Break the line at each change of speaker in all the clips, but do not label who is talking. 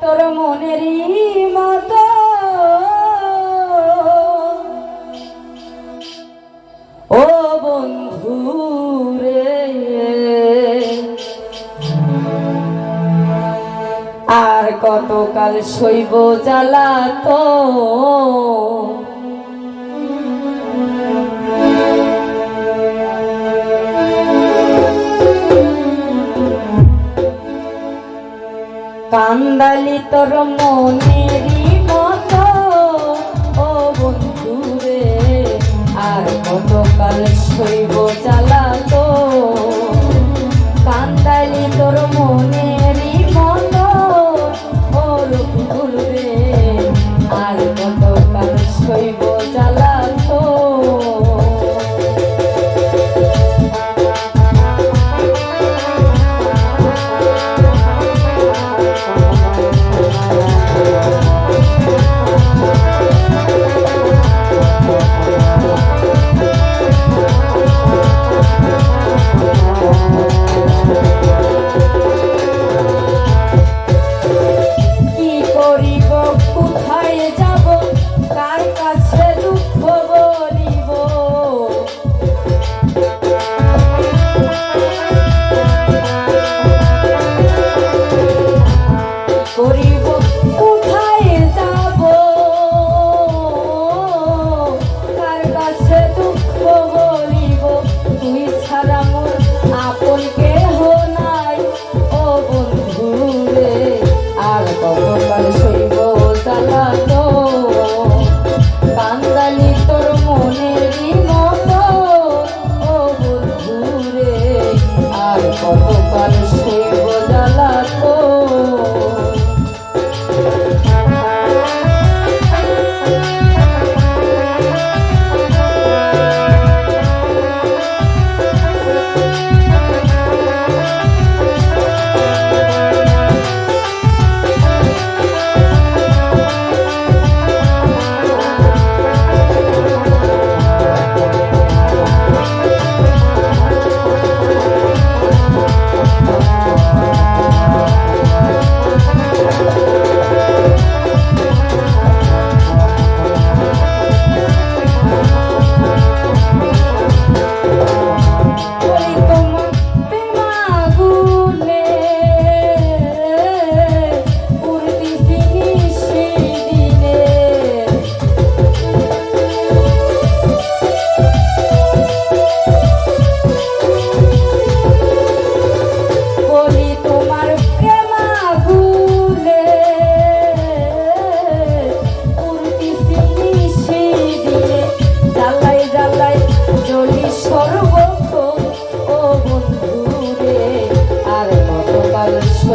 তোর মনের মত। ও বন্ধু রে আর কতকাল শৈব জ্বালাত কান্দালি তোর মনেরই মতো। ও বন্ধু রে আর কতকাল শৈব চালাতো। কান্দালি তোর মনেরই মতো। ও রে আর কতকাল শৈব চালাতো। আর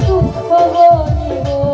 দুঃখ গরিব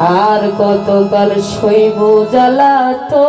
আর কতকাল শৈব জ্বালাতো?